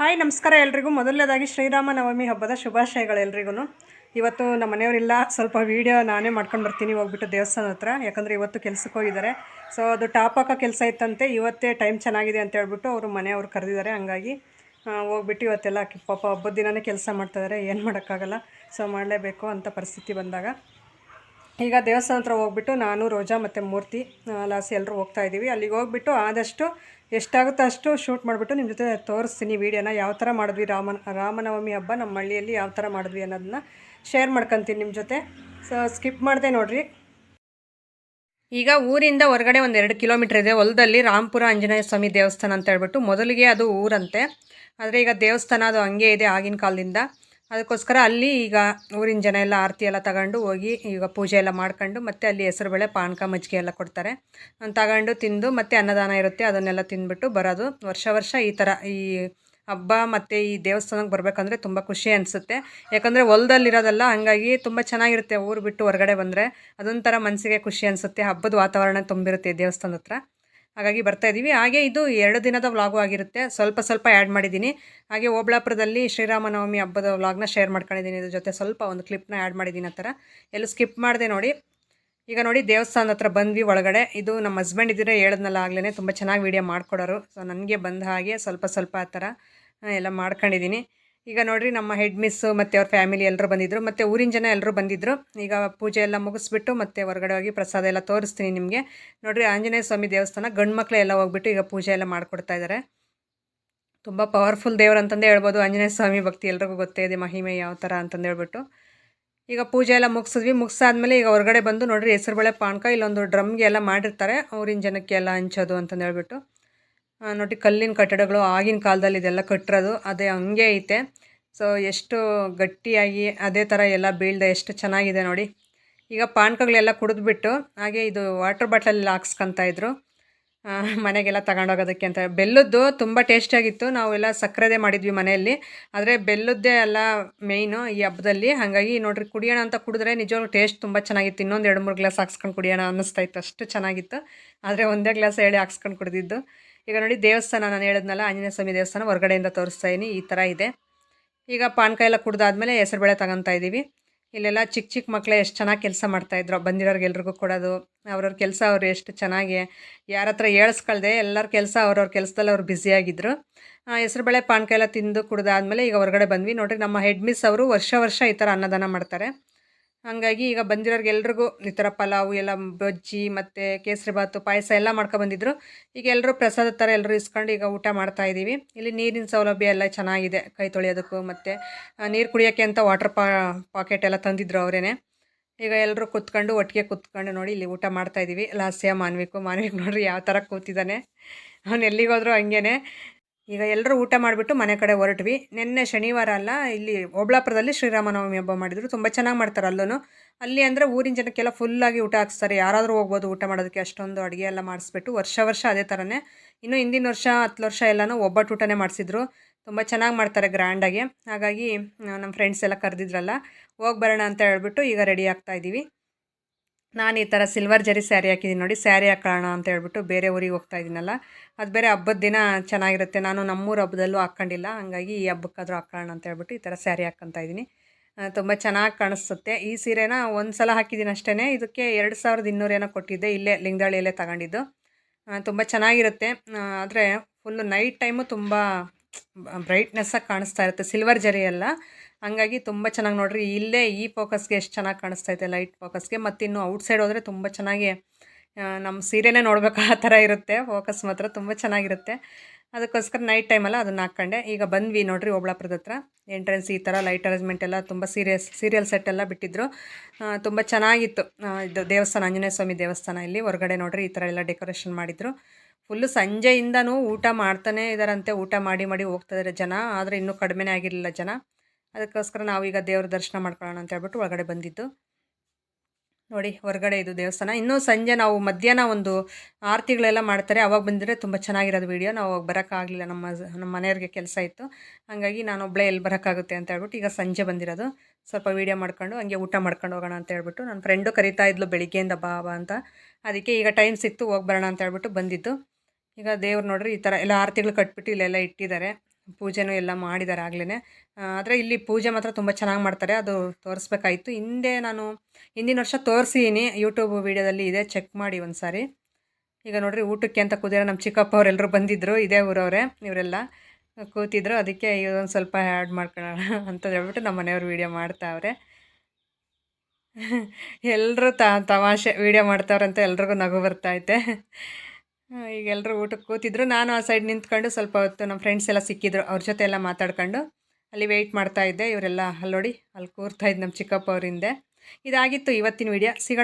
Hi, ನಮಸ್ಕಾರ ಎಲ್ರಿಗೂ. ಮೊದಲನೇದಾಗಿ ಶ್ರೀರಾಮ ನವಮಿ ಹಬ್ಬದ ಶುಭಾಶಯಗಳು ಎಲ್ರಿಗೂ ಇವತ್ತು ನಮ್ಮ ಮನೆಯವರಿಲ್ಲ, ಸ್ವಲ್ಪ ವೀಡಿಯೋ ನಾನೇ ಮಾಡ್ಕೊಂಡು ಬರ್ತೀನಿ ಹೋಗ್ಬಿಟ್ಟು ದೇವಸ್ಥಾನ ಹತ್ರ. ಯಾಕಂದರೆ ಇವತ್ತು ಕೆಲಸಕ್ಕೆ ಹೋಗಿದ್ದಾರೆ. ಸೊ ಅದು ಟಾಪ್ ಹಾಕೋ ಕೆಲಸ ಇತ್ತಂತೆ. ಇವತ್ತೇ ಟೈಮ್ ಚೆನ್ನಾಗಿದೆ ಅಂತ ಹೇಳ್ಬಿಟ್ಟು ಅವರು ಮನೆಯವರು ಕರೆದಿದ್ದಾರೆ. ಹಂಗಾಗಿ ಹೋಗ್ಬಿಟ್ಟು ಇವತ್ತೆಲ್ಲ ಪಾಪ ಹಬ್ಬದ ದಿನನೇ ಕೆಲಸ ಮಾಡ್ತಾಯಿದ್ದಾರೆ ಏನು ಮಾಡೋಕ್ಕಾಗಲ್ಲ. ಸೊ ಮಾಡಲೇಬೇಕು ಅಂತ ಪರಿಸ್ಥಿತಿ ಬಂದಾಗ. ಈಗ ದೇವಸ್ಥಾನ ಹತ್ರ ಹೋಗ್ಬಿಟ್ಟು ನಾನು, ರೋಜಾ ಮತ್ತು ಮೂರ್ತಿ ಲಾಸಿ ಎಲ್ಲರೂ ಹೋಗ್ತಾ ಇದ್ದೀವಿ ಅಲ್ಲಿಗೆ ಹೋಗ್ಬಿಟ್ಟು ಆದಷ್ಟು ಎಷ್ಟಾಗುತ್ತೋ ಅಷ್ಟು ಶೂಟ್ ಮಾಡಿಬಿಟ್ಟು ನಿಮ್ಮ ಜೊತೆ ತೋರಿಸ್ತೀನಿ ವೀಡಿಯೋನ. ಯಾವ ಥರ ಮಾಡಿದ್ವಿ ರಾಮನ ರಾಮನವಮಿ ಹಬ್ಬ, ನಮ್ಮ ಹಳ್ಳಿಯಲ್ಲಿ ಯಾವ ಥರ ಮಾಡಿದ್ವಿ ಅನ್ನೋದನ್ನ ಶೇರ್ ಮಾಡ್ಕೊತೀನಿ ನಿಮ್ಮ ಜೊತೆ. ಸೊ ಸ್ಕಿಪ್ ಮಾಡಿದೆ ನೋಡಿರಿ. ಈಗ ಊರಿಂದ ಹೊರಗಡೆ ಒಂದು ಎರಡು ಕಿಲೋಮೀಟ್ರ್ ಇದೆ. ಹೊಲದಲ್ಲಿ ರಾಮಪುರ ಆಂಜನೇಯ ಸ್ವಾಮಿ ದೇವಸ್ಥಾನ ಅಂತ ಹೇಳ್ಬಿಟ್ಟು ಮೊದಲಿಗೆ ಅದು ಊರಂತೆ. ಆದರೆ ಈಗ ದೇವಸ್ಥಾನ ಅದು ಹಂಗೆ ಇದೆ ಆಗಿನ ಕಾಲದಿಂದ. ಅದಕ್ಕೋಸ್ಕರ ಅಲ್ಲಿ ಈಗ ಊರಿನ ಜನ ಎಲ್ಲ ಆರತಿ ಎಲ್ಲ ತಗೊಂಡು ಹೋಗಿ ಈಗ ಪೂಜೆ ಎಲ್ಲ ಮಾಡ್ಕೊಂಡು ಮತ್ತೆ ಅಲ್ಲಿ ಹೆಸರುಬೇಳೆ ಪಾನಕ, ಮಜ್ಜಿಗೆ ಎಲ್ಲ ಕೊಡ್ತಾರೆ. ತಗೊಂಡು ತಿಂದು ಮತ್ತೆ ಅನ್ನದಾನ ಇರುತ್ತೆ, ಅದನ್ನೆಲ್ಲ ತಿಂದ್ಬಿಟ್ಟು ಬರೋದು. ವರ್ಷ ವರ್ಷ ಈ ಥರ ಈ ಹಬ್ಬ ಮತ್ತು ಈ ದೇವಸ್ಥಾನಕ್ಕೆ ಬರಬೇಕಂದ್ರೆ ತುಂಬ ಖುಷಿ ಅನಿಸುತ್ತೆ. ಯಾಕಂದರೆ ಹೊಲದಲ್ಲಿರೋದಲ್ಲ ಹಾಗಾಗಿ ತುಂಬ ಚೆನ್ನಾಗಿರುತ್ತೆ ಊರು ಬಿಟ್ಟು ಹೊರಗಡೆ ಬಂದರೆ. ಅದೊಂಥರ ಮನಸ್ಸಿಗೆ ಖುಷಿ ಅನಿಸುತ್ತೆ. ಹಬ್ಬದ ವಾತಾವರಣ ತುಂಬಿರುತ್ತೆ ದೇವಸ್ಥಾನದ ಹತ್ರ. ಹಾಗಾಗಿ ಬರ್ತಾ ಇದ್ದೀವಿ ಹಾಗೆ ಇದು ಎರಡು ದಿನದ ವ್ಲಾಗು ಆಗಿರುತ್ತೆ. ಸ್ವಲ್ಪ ಸ್ವಲ್ಪ ಆ್ಯಡ್ ಮಾಡಿದ್ದೀನಿ. ಹಾಗೆ ಓಬಳಾಪುರದಲ್ಲಿ ಶ್ರೀರಾಮನವಮಿ ಹಬ್ಬದ ವ್ಲಾಗ್ನ ಶೇರ್ ಮಾಡ್ಕೊಂಡಿದ್ದೀನಿ. ಇದ್ರ ಜೊತೆ ಸ್ವಲ್ಪ ಒಂದು ಕ್ಲಿಪ್ನ ಆ್ಯಡ್ ಮಾಡಿದ್ದೀನಿ ಆ ಥರ ಎಲ್ಲೂ ಸ್ಕಿಪ್ ಮಾಡಿದೆ ನೋಡಿ. ಈಗ ನೋಡಿ ದೇವಸ್ಥಾನದ ಹತ್ರ ಬಂದ್ವಿ ಒಳಗಡೆ. ಇದು ನಮ್ಮ ಹಸ್ಬೆಂಡ್ ಇದ್ದರೆ ಹೇಳಿದ್ನಲ್ಲ ಆಗಲೇ ತುಂಬ ಚೆನ್ನಾಗಿ ವೀಡಿಯೋ ಮಾಡಿಕೊಡೋರು. ಸೊ ನನಗೆ ಬಂದ ಹಾಗೆ ಸ್ವಲ್ಪ ಸ್ವಲ್ಪ ಆ ಥರ ಎಲ್ಲ ಮಾಡ್ಕೊಂಡಿದ್ದೀನಿ. ಈಗ ನೋಡ್ರಿ ನಮ್ಮ ಹೆಡ್ ಮಿಸ್ಸು ಮತ್ತು ಅವ್ರ ಫ್ಯಾಮಿಲಿ ಎಲ್ಲರೂ ಬಂದಿದ್ದರು ಮತ್ತು ಊರಿನ ಜನ ಎಲ್ಲರೂ ಬಂದಿದ್ರು. ಈಗ ಪೂಜೆ ಎಲ್ಲ ಮುಗಿಸ್ಬಿಟ್ಟು ಮತ್ತೆ ಹೊರಗಡೆ ಹೋಗಿ ಪ್ರಸಾದ ಎಲ್ಲ ತೋರಿಸ್ತೀನಿ ನಿಮಗೆ. ನೋಡ್ರಿ ಆಂಜನೇಯ ಸ್ವಾಮಿ ದೇವಸ್ಥಾನ, ಗಂಡು ಮಕ್ಕಳು ಎಲ್ಲ ಹೋಗ್ಬಿಟ್ಟು ಈಗ ಪೂಜೆ ಎಲ್ಲ ಮಾಡ್ಕೊಡ್ತಾ ಇದ್ದಾರೆ ತುಂಬ ಪವರ್ಫುಲ್ ದೇವ್ರು ಅಂತಂದೇ ಹೇಳ್ಬೋದು. ಆಂಜನೇಯ ಸ್ವಾಮಿ ಭಕ್ತಿ ಎಲ್ರಿಗೂ ಗೊತ್ತೇ ಇದೆ, ಮಹಿಮೆ ಯಾವ ಥರ ಅಂತಂದು ಹೇಳ್ಬಿಟ್ಟು. ಈಗ ಪೂಜೆ ಎಲ್ಲ ಮುಗಿಸಿದ್ವಿ. ಮುಗಿಸಾದ್ಮೇಲೆ ಈಗ ಹೊರಗಡೆ ಬಂದು ನೋಡ್ರಿ ಹೆಸರುಬೇಳೆ ಪಾನಕ, ಇಲ್ಲೊಂದು ಡ್ರಮ್ಗೆ ಎಲ್ಲ ಮಾಡಿರ್ತಾರೆ. ಊರಿನ ಜನಕ್ಕೆ ಎಲ್ಲ ಹಂಚೋದು ಅಂತಂದು ಹೇಳ್ಬಿಟ್ಟು. ನೋಡಿ, ಕಲ್ಲಿನ ಕಟ್ಟಡಗಳು ಆಗಿನ ಕಾಲದಲ್ಲಿ ಇದೆಲ್ಲ ಕಟ್ಟಿರೋದು, ಅದೇ ಹಂಗೆ ಐತೆ. ಸೊ ಎಷ್ಟು ಗಟ್ಟಿಯಾಗಿ ಅದೇ ಥರ ಎಲ್ಲ ಬೀಳ್ದೆ, ಎಷ್ಟು ಚೆನ್ನಾಗಿದೆ ನೋಡಿ. ಈಗ ಪಾನಕಗಳೆಲ್ಲ ಕುಡಿದ್ಬಿಟ್ಟು, ಹಾಗೆ ಇದು ವಾಟರ್ ಬಾಟ್ಲಲ್ಲಿ ಹಾಕ್ಸ್ಕೊತಾ ಇದ್ರು. ಮನೆಗೆಲ್ಲ ತಗೊಂಡೋಗೋದಕ್ಕೆ ಅಂತ. ಬೆಲ್ಲದ್ದು ತುಂಬ ಟೇಸ್ಟಿಯಾಗಿತ್ತು ನಾವೆಲ್ಲ ಸಕ್ಕರೆದೇ ಮಾಡಿದ್ವಿ ಮನೆಯಲ್ಲಿ. ಆದರೆ ಬೆಲ್ಲದ್ದೇ ಎಲ್ಲ ಮೇಯ್ನು ಈ ಹಬ್ಬದಲ್ಲಿ. ಹಾಗಾಗಿ ನೋಡಿರಿ, ಕುಡಿಯೋಣ ಅಂತ ಕುಡಿದ್ರೆ ನಿಜವಾಗ್ಲೂ ಟೇಸ್ಟ್ ತುಂಬ ಚೆನ್ನಾಗಿತ್ತು. ಇನ್ನೊಂದು ಎರಡು ಮೂರು ಗ್ಲಾಸ್ ಹಾಕ್ಸ್ಕೊಂಡು ಕುಡಿಯೋಣ ಅನ್ನಿಸ್ತಾ ಇತ್ತು. ಅಷ್ಟು ಚೆನ್ನಾಗಿತ್ತು. ಆದರೆ ಒಂದೇ ಗ್ಲಾಸ್ ಹೇಳಿ ಹಾಕ್ಸ್ಕೊಂಡು ಕುಡಿದಿದ್ದು. ಈಗ ನೋಡಿ ದೇವಸ್ಥಾನ ನಾನು ಹೇಳಿದ್ನಲ್ಲ, ಆಂಜನೇಯ ಸ್ವಾಮಿ ದೇವಸ್ಥಾನ ಹೊರಗಡೆಯಿಂದ ತೋರಿಸ್ತಾ ಇದೀನಿ, ಈ ಥರ ಇದೆ. ಈಗ ಪಾನಕ ಎಲ್ಲ ಕುಡ್ದಾದ್ಮೇಲೆ ಹೆಸರುಬೇಳೆ ತಗೊತಾ ಇದ್ದೀವಿ ಇಲ್ಲೆಲ್ಲ ಚಿಕ್ಕ ಚಿಕ್ಕ ಮಕ್ಕಳೇ ಎಷ್ಟು ಚೆನ್ನಾಗಿ ಕೆಲಸ ಮಾಡ್ತಾಯಿದ್ರು ಬಂದಿರೋರಿಗೆಲ್ರಿಗೂ ಕೊಡೋದು, ಅವ್ರವ್ರ ಕೆಲಸ ಅವ್ರು ಎಷ್ಟು ಚೆನ್ನಾಗಿ ಯಾರ ಹತ್ರ ಹೇಳಿಸ್ಕೊಳ್ದೆ ಎಲ್ಲರ ಕೆಲಸ ಅವ್ರವ್ರ ಕೆಲಸದಲ್ಲಿ ಅವ್ರು ಬ್ಯುಸಿಯಾಗಿದ್ದರು ಹೆಸರುಬೇಳೆ ಪಾನಕ ಎಲ್ಲ ತಿಂದು ಕುಡ್ದಾದ್ಮೇಲೆ ಈಗ ಹೊರಗಡೆ ಬಂದ್ವಿ. ನೋಡಿರಿ ನಮ್ಮ ಹೆಡ್ ಮಿಸ್ ಅವರು ವರ್ಷ ವರ್ಷ ಈ ಥರ ಅನ್ನದಾನ ಮಾಡ್ತಾರೆ. ಹಾಗಾಗಿ ಈಗ ಬಂದಿರೋರಿಗೆ ಎಲ್ರಿಗೂ ಈ ಥರ ಪಲಾವು, ಎಲ್ಲ ಬಜ್ಜಿ ಮತ್ತು ಕೇಸರಿ ಭಾತು, ಪಾಯಸ ಎಲ್ಲ ಮಾಡ್ಕೊಬಂದಿದ್ರು ಈಗ ಎಲ್ಲರೂ ಪ್ರಸಾದ ಥರ ಎಲ್ಲರೂ ಇಸ್ಕೊಂಡು ಈಗ ಊಟ ಮಾಡ್ತಾ ಇದ್ದೀವಿ. ಇಲ್ಲಿ ನೀರಿನ ಸೌಲಭ್ಯ ಎಲ್ಲ ಚೆನ್ನಾಗಿದೆ ಕೈ ತೊಳೆಯೋದಕ್ಕೂ ಮತ್ತು ನೀರು ಕುಡಿಯೋಕ್ಕೆ ಅಂತ ವಾಟರ್ ಪಾ, ಪಾಕೆಟ್ ಎಲ್ಲ ತಂದಿದ್ರು ಅವರೇ ಈಗ ಎಲ್ಲರೂ ಕೂತ್ಕೊಂಡು ಒಟ್ಟಿಗೆ ಕೂತ್ಕೊಂಡು ನೋಡಿ ಇಲ್ಲಿ ಊಟ ಮಾಡ್ತಾ ಇದ್ದೀವಿ. ಲಾಸ್ಯ ಮಾನ್ವಿಕು, ಮಾನ್ವಿಕ್ ನೋಡ್ರಿ ಯಾವ ಥರ ಕೂತಿದ್ದಾನೆ. ಅವ್ನು ಎಲ್ಲಿಗೋದ್ರೂ ಹಂಗೇನೆ. ಈಗ ಎಲ್ಲರೂ ಊಟ ಮಾಡಿಬಿಟ್ಟು ಮನೆ ಕಡೆ ಹೊರಟ್ವಿ. ನಿನ್ನೆ ಶನಿವಾರ ಅಲ್ಲ, ಇಲ್ಲಿ ಓಬ್ಳಾಪುರದಲ್ಲಿ ಶ್ರೀರಾಮನವಮಿ ಹಬ್ಬ ಮಾಡಿದರು. ತುಂಬ ಚೆನ್ನಾಗಿ ಮಾಡ್ತಾರೆ ಅಲ್ಲೂ ಅಲ್ಲಿ ಅಂದರೆ ಊರಿನ ಜನಕ್ಕೆಲ್ಲ ಫುಲ್ಲಾಗಿ ಊಟ ಹಾಕ್ಸ್ತಾರೆ. ಯಾರಾದರೂ ಹೋಗ್ಬೋದು ಊಟ ಮಾಡೋದಕ್ಕೆ, ಅಷ್ಟೊಂದು ಅಡುಗೆ ಎಲ್ಲ ಮಾಡಿಸ್ಬಿಟ್ಟು ವರ್ಷ ವರ್ಷ ಅದೇ ಥರನೇ ಇನ್ನು ಹಿಂದಿನ ವರ್ಷ, ಹತ್ತು ವರ್ಷ ಎಲ್ಲನೂ ಒಬ್ಬಟ್ಟು ಊಟನೇ ಮಾಡಿಸಿದ್ರು. ತುಂಬ ಚೆನ್ನಾಗಿ ಮಾಡ್ತಾರೆ ಗ್ರ್ಯಾಂಡಾಗಿ ಹಾಗಾಗಿ ನಮ್ಮ ಫ್ರೆಂಡ್ಸ್ ಎಲ್ಲ ಕರೆದಿದ್ರಲ್ಲ, ಹೋಗಿ ಬರೋಣ ಅಂತ ಹೇಳ್ಬಿಟ್ಟು ಈಗ ರೆಡಿ ಆಗ್ತಾ ಇದ್ದೀವಿ ನಾನು ಈ ಥರ ಸಿಲ್ವರ್ ಜರಿ ಸ್ಯಾರಿ ಹಾಕಿದ್ದೀನಿ ನೋಡಿ ಸ್ಯಾರಿ ಹಾಕೋಣ ಅಂತ ಹೇಳ್ಬಿಟ್ಟು ಬೇರೆ ಊರಿಗೆ ಹೋಗ್ತಾ ಇದ್ದೀನಲ್ಲ. ಅದು ಬೇರೆ ಹಬ್ಬದ ದಿನ ಚೆನ್ನಾಗಿರುತ್ತೆ. ನಾನು ನಮ್ಮೂರು ಹಬ್ಬದಲ್ಲೂ ಹಾಕ್ಕೊಂಡಿಲ್ಲ. ಹಾಗಾಗಿ ಈ ಹಬ್ಬಕ್ಕಾದರೂ ಹಾಕೋಣ ಅಂತ ಹೇಳ್ಬಿಟ್ಟು ಈ ಥರ ಸ್ಯಾರಿ ಹಾಕ್ಕೊತಾ ಇದ್ದೀನಿ. ತುಂಬ ಚೆನ್ನಾಗಿ ಕಾಣಿಸುತ್ತೆ. ಈ ಸೀರೆನ ಒಂದು ಸಲ ಹಾಕಿದ್ದೀನಿ ಅಷ್ಟೇ ಇದಕ್ಕೆ ಎರಡು ಸಾವಿರದ ಇನ್ನೂರೇನೋ ಕೊಟ್ಟಿದ್ದೆ, ಇಲ್ಲೇ ಲಿಂಗದಳ್ಳಿಯಲ್ಲೇ ತಗೊಂಡಿದ್ದು. ತುಂಬ ಚೆನ್ನಾಗಿರುತ್ತೆ. ಆದರೆ ಫುಲ್ಲು ನೈಟ್ ಟೈಮು ತುಂಬ ಬ್ರೈಟ್ನೆಸ್ಸಾಗಿ ಕಾಣಿಸ್ತಾ ಇರುತ್ತೆ. ಸಿಲ್ವರ್ ಜರಿ ಎಲ್ಲ ಹಂಗಾಗಿ ತುಂಬ ಚೆನ್ನಾಗಿ ನೋಡ್ರಿ. ಇಲ್ಲೇ ಈ ಫೋಕಸ್ಗೆ ಎಷ್ಟು ಚೆನ್ನಾಗಿ ಕಾಣಿಸ್ತಾ ಇದೆ ಲೈಟ್ ಫೋಕಸ್ಗೆ ಮತ್ತು ಇನ್ನು ಔಟ್ಸೈಡ್ ಹೋದರೆ ತುಂಬ ಚೆನ್ನಾಗಿ ನಮ್ಮ ಸೀರೆನೇ ನೋಡ್ಬೇಕು ಆ ಥರ ಇರುತ್ತೆ. ಫೋಕಸ್ ಮಾತ್ರ ತುಂಬ ಚೆನ್ನಾಗಿರುತ್ತೆ. ಅದಕ್ಕೋಸ್ಕರ ನೈಟ್ ಟೈಮಲ್ಲ ಅದನ್ನು ಹಾಕ್ಕೊಂಡೆ. ಈಗ ಬಂದ್ವಿ ನೋಡ್ರಿ ಓಬಳಾಪುರದ ಹತ್ರ. ಎಂಟ್ರೆನ್ಸ್ ಈ ಥರ ಲೈಟ್ ಅರೇಂಜ್ಮೆಂಟ್ ಎಲ್ಲ ತುಂಬ ಸೀರಿಯಸ್ ಸೀರಿಯಲ್ ಸೆಟ್ ಎಲ್ಲ ಬಿಟ್ಟಿದ್ರು. ತುಂಬ ಚೆನ್ನಾಗಿತ್ತು. ಇದು ದೇವಸ್ಥಾನ, ಆಂಜನೇಯ ಸ್ವಾಮಿ ದೇವಸ್ಥಾನ ಇಲ್ಲಿ. ಹೊರಗಡೆ ನೋಡ್ರಿ ಈ ಥರ ಎಲ್ಲ ಡೆಕೋರೇಷನ್ ಮಾಡಿದರು. ಫುಲ್ಲು ಸಂಜೆಯಿಂದನೂ ಊಟ ಮಾಡ್ತಾನೆ ಇದ್ದಾರಂತೆ ಊಟ ಮಾಡಿ ಮಾಡಿ ಹೋಗ್ತಾ ಜನ. ಆದರೆ ಇನ್ನೂ ಕಡಿಮೆನೇ ಆಗಿರಲಿಲ್ಲ ಜನ. ಅದಕ್ಕೋಸ್ಕರ ನಾವೀಗ ದೇವ್ರ ದರ್ಶನ ಮಾಡ್ಕೊಳ್ಳೋಣ ಅಂತ ಹೇಳ್ಬಿಟ್ಟು ಒಳಗಡೆ ಬಂದಿದ್ದು. ನೋಡಿ, ಹೊರಗಡೆ ಇದು ದೇವಸ್ಥಾನ. ಇನ್ನೂ ಸಂಜೆ ನಾವು ಮಧ್ಯಾಹ್ನ ಒಂದು ಆರತಿಗಳೆಲ್ಲ ಮಾಡ್ತಾರೆ. ಅವಾಗ ಬಂದಿದ್ರೆ ತುಂಬ ಚೆನ್ನಾಗಿರೋದು ವೀಡಿಯೋ ನಾವು ಅವಾಗ ಬರೋಕ್ಕಾಗಲಿಲ್ಲ ನಮ್ಮ ನಮ್ಮ ಮನೆಯವ್ರಿಗೆ ಕೆಲಸ ಇತ್ತು. ಹಾಗಾಗಿ ನಾನು ಒಬ್ಬಳೇ ಎಲ್ಲಿ ಬರೋಕ್ಕಾಗುತ್ತೆ ಅಂತ ಹೇಳ್ಬಿಟ್ಟು ಈಗ ಸಂಜೆ ಬಂದಿರೋದು. ಸ್ವಲ್ಪ ವೀಡಿಯೋ ಮಾಡ್ಕೊಂಡು, ಹಂಗೆ ಊಟ ಮಾಡ್ಕೊಂಡು ಹೋಗೋಣ ಅಂತ ಹೇಳ್ಬಿಟ್ಟು ನನ್ನ ಫ್ರೆಂಡು ಕರಿತಾ ಇದ್ಲು ಬೆಳಿಗ್ಗೆಯಿಂದ ಬಾ ಬಾ ಅಂತ. ಅದಕ್ಕೆ ಈಗ ಟೈಮ್ ಸಿಕ್ತು, ಹೋಗಿ ಬರೋಣ ಅಂತ ಹೇಳ್ಬಿಟ್ಟು ಬಂದಿದ್ದು. ಈಗ ದೇವ್ರು ನೋಡ್ರಿ ಈ ಥರ ಎಲ್ಲ ಆರತಿಗಳು ಕಟ್ಬಿಟ್ಟು ಇಲ್ಲೆಲ್ಲ ಇಟ್ಟಿದ್ದಾರೆ. ಪೂಜೆನೂ ಎಲ್ಲ ಮಾಡಿದ್ದಾರೆ ಆಗ್ಲೇ ಆದರೆ ಇಲ್ಲಿ ಪೂಜೆ ಮಾತ್ರ ತುಂಬ ಚೆನ್ನಾಗಿ ಮಾಡ್ತಾರೆ. ಅದು ತೋರಿಸ್ಬೇಕಾಯಿತು. ಹಿಂದೆ ನಾನು ಹಿಂದಿನ ವರ್ಷ ತೋರಿಸಿದ್ದೀನಿ ಯೂಟ್ಯೂಬ್ ವೀಡಿಯೋದಲ್ಲಿ ಇದೆ. ಚೆಕ್ ಮಾಡಿ ಒಂದು ಸಾರಿ ಈಗ ನೋಡಿರಿ ಊಟಕ್ಕೆ ಅಂತ ಕೂದಿರ ನಮ್ಮ ಚಿಕ್ಕಪ್ಪ ಅವರೆಲ್ಲರೂ ಬಂದಿದ್ದರು ಇದೇ ಊರವರೇ, ಇವರೆಲ್ಲ ಕೂತಿದ್ರು. ಅದಕ್ಕೆ ಇದೊಂದು ಸ್ವಲ್ಪ ಆ್ಯಡ್ ಮಾಡ್ಕೊಳ್ಳೋಣ ಅಂತ ಹೇಳ್ಬಿಟ್ಟು ನಮ್ಮ ಮನೆಯವ್ರು ವೀಡಿಯೋ ಮಾಡ್ತಾವ್ರೆ ಎಲ್ಲರೂ ತ, ತಮಾಷೆ ವೀಡಿಯೋ ಮಾಡ್ತಾವ್ರೆ ಅಂತ ಎಲ್ರಿಗೂ ನಗು ಬರ್ತೈತೆ ಈಗ ಎಲ್ಲರೂ ಊಟಕ್ಕೆ ಕೂತಿದ್ರು. ನಾನು ಆ ಸೈಡ್ ನಿಂತ್ಕೊಂಡು ಸ್ವಲ್ಪ ಹೊತ್ತು ನಮ್ಮ ಫ್ರೆಂಡ್ಸ್ ಎಲ್ಲ ಸಿಕ್ಕಿದ್ರು, ಅವ್ರ ಜೊತೆ ಎಲ್ಲ ಮಾತಾಡ್ಕೊಂಡು. ಅಲ್ಲಿ ವೆಯ್ಟ್ ಮಾಡ್ತಾ ಇದ್ದೆ. ಇವರೆಲ್ಲ ಅಲ್ಲಿ ನೋಡಿ ಅಲ್ಲಿ ಕೂರ್ತಾ ಇದ್ದು ನಮ್ಮ ಚಿಕ್ಕಪ್ಪ ಅವರಿಂದೆ. ಇದಾಗಿತ್ತು ಇವತ್ತಿನ ವೀಡಿಯೋ ಸಿಗೋಣ.